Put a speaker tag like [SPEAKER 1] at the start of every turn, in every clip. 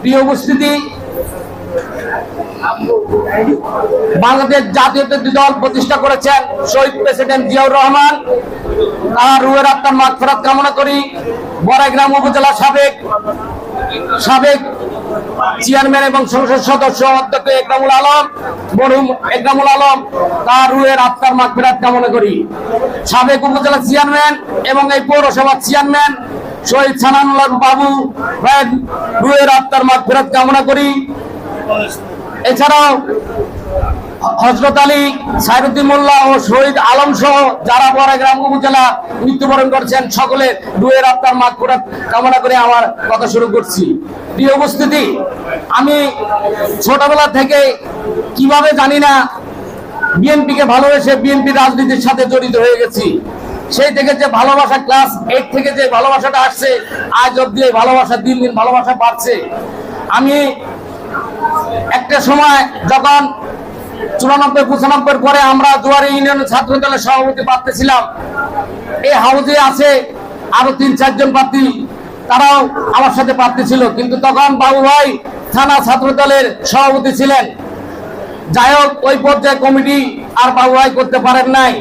[SPEAKER 1] প্রিয় উপস্থিতি, বাংলাদেশ জাতীয়তাবাদী দল প্রতিষ্ঠা করেছেন শহীদ প্রেসিডেন্ট জিয়াউর রহমান। তার রুয়ের আত্মার মাগফিরাত কামনা করি। বড়াইগ্রাম উপজেলা সাবেক সাবেক চেয়ারম্যান এবং সংসদ সদস্য অধ্যক্ষ একরামুল আলম, মরহুম একরামুল আলম, তার রুয়ের আত্মার মাগফিরাত কামনা করি। সাবেক উপজেলা চেয়ারম্যান এবং এই পৌরসভার চেয়ারম্যান শহীদ সানানুল্লাহ বাবু রুয়ের আত্মার মাগফিরাত কামনা করি। এছাড়াও হজরত আলী সাইরুদ্দিন মোল্লা ও শহীদ আলম সহ যারা বড়াগ্রাম উপজেলা মৃত্যুবরণ করেছেন সকলের দুয়ের আত্মার মাগ কামনা করে আমার কথা শুরু করছি। প্রিয় উপস্থিতি, আমি ছোটবেলা থেকে কীভাবে জানি না, বিএনপিকে ভালোবেসে বিএনপি রাজনীতির সাথে জড়িত হয়ে গেছি। সেই থেকে যে ভালোবাসা ক্লাস এইট থেকে যে ভালোবাসাটা আসছে, আজ অব্দি এই ভালোবাসা দিন দিন ভালোবাসা বাড়ছে। আমি একটা সময় যখন চুরানব্বই, পঁচানব্বই পরে আমরা জুয়ারি ইউনিয়নের ছাত্র দলের সভাপতি প্রার্থী ছিলাম, এই হাউজে আছে আরও তিন, চারজন প্রার্থী, তারাও আমার সাথে প্রার্থী ছিল। কিন্তু তখন বাবু ভাই থানা ছাত্র দলের সভাপতি ছিলেন। যাই হোক, ওই পর্যায়ে কমিটি আর বাবু ভাই করতে পারেন নাই।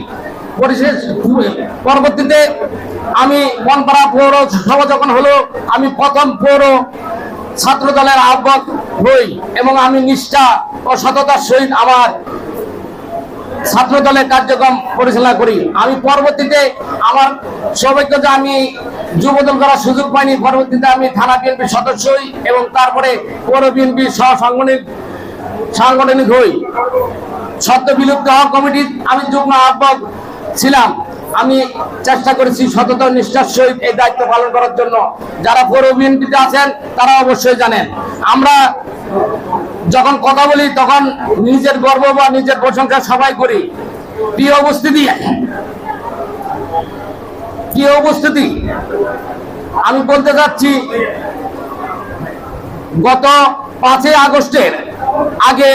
[SPEAKER 1] পরিশেষ পরবর্তীতে আমি বনপাড়া পৌর সভা যখন হলো, আমি প্রথম পৌর ছাত্র দলের আহ্বায়ক হই এবং আমি নিষ্ঠা ও সততার সহিত আমার ছাত্র দলের কার্যক্রম পরিচালনা করি। আমি পরবর্তীতে আমার সৌভাগ্য যে আমি যুবদল করার সুযোগ পাইনি। পরবর্তীতে আমি থানা বিএনপির সদস্য হই এবং তারপরে পৌর বিএনপির সহ সাংগঠনিক সাংগঠনিক হই। সদ্য বিলুপ্ত হওয়া কমিটির আমি যুগ্ম আহ্বায়ক ছিলাম। আমি চেষ্টা করেছি সততা নিষ্ঠার সহিত এই দায়িত্ব পালন করার জন্য। যারা পৌর আছেন, তারা অবশ্যই জানেন। আমরা যখন কথা বলি, তখন নিজের গর্ব বা নিজের প্রশংসা সবাই করি। প্রিয় উপস্থিতি প্রিয় উপস্থিতি আমি বলতে চাচ্ছি, গত পাঁচই আগস্টের আগে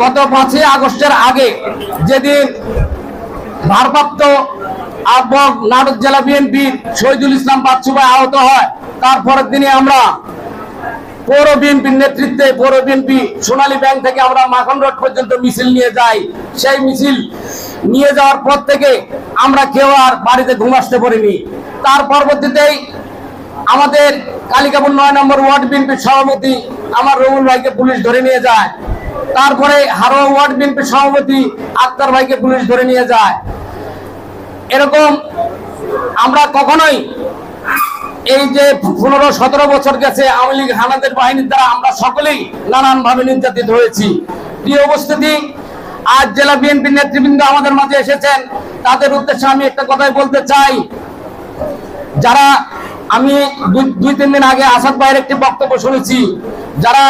[SPEAKER 1] গত পাঁচই আগস্টের আগে যেদিন ভারপ্রাপ্ত আহ্বায়ক নাটক জেলা বিএনপির শহীদুল ইসলাম বাচ্চু আহত হয়, তারপরের দিনে আমরা পৌর বিএনপির নেতৃত্বে, পৌর বিএনপি সোনালী ব্যাংক থেকে আমরা মাখন রোড পর্যন্ত মিছিল নিয়ে যাই। সেই মিছিল নিয়ে যাওয়ার পর থেকে আমরা কেউ আর বাড়িতে ঘুম আসতে পারিনি। তার পরবর্তীতেই আমাদের কালিকাপুর নয় নম্বর ওয়ার্ড বিএনপির সভাপতি আমার রবুল ভাইকে পুলিশ ধরে নিয়ে যায়। তারপরে হারোয়া ওয়ার্ড বিএনপির সভাপতি আক্তার ভাইকে পুলিশ ধরে নিয়ে যায়। এরকম আমরা কখনোই এই যে পনেরো, সতেরো বছর গেছে আওয়ামী লীগ হানাদের বাহিনীর দ্বারা আমরা সকলেই নানান ভাবে নির্যাতিত হয়েছি। প্রিয় উপস্থিতি, আজ জেলা বিএনপি নেতৃবৃন্দ আমাদের মাঝে এসেছেন। তাদের উদ্দেশ্যে আমি একটা কথাই বলতে চাই। যারা আমি দুই, তিন দিন আগে আসাদ ভাইয়ের একটি বক্তব্য শুনেছি, যারা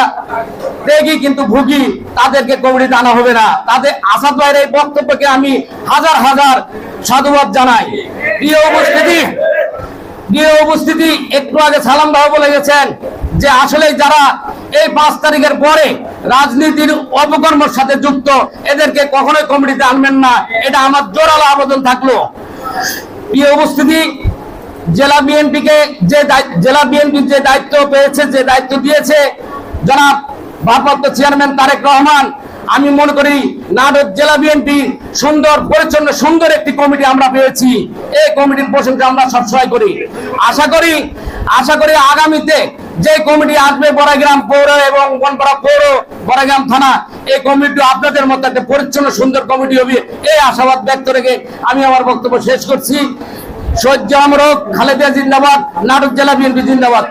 [SPEAKER 1] দেখি কিন্তু ভুগি, তাদেরকে কমিটিতে আনা হবে না। তাদের আসাদ ভাইয়ের এই বক্তব্যকে আমি হাজার হাজার সাধুবাদ জানাই। প্রিয় উপস্থিতি প্রিয় উপস্থিতি, একটু আগে সালাম ভাই বলে গেছেন যে আসলে যারা এই পাঁচ তারিখের পরে রাজনীতির অপকর্মের সাথে যুক্ত, এদেরকে কখনোই কমিটিতে আনবেন না। এটা আমার জোরালো আবেদন থাকল। প্রিয় উপস্থিতি, জেলা বিএনপি কে যে জেলা বিএনপি যে দায়িত্ব পেয়েছে, যে দায়িত্ব দিয়েছে, জনাব ভারপ্রাপ্ত চেয়ারম্যান তারেক রহমান, আমি মনে করি নাটক জেলা বিএনপি সুন্দর, পরিচ্ছন্ন, সুন্দর একটি কমিটি আমরা পেয়েছি। এই কমিটির প্রশংসা আমরা সবসময় করি। আশা করি আশা করি আগামীতে যে কমিটি আসবে বড়াগ্রাম পৌর এবং বনপাড়া পৌর বড়াগ্রাম থানা, এই কমিটি আপনাদের মতো একটা পরিচ্ছন্ন, সুন্দর কমিটি হবে, এই আশাবাদ ব্যক্ত রেখে আমি আমার বক্তব্য শেষ করছি। সহ্য আমরক, খালেদা জিন্দাবাদ নাটক জেলা বিএনপি জিন্দাবাদ।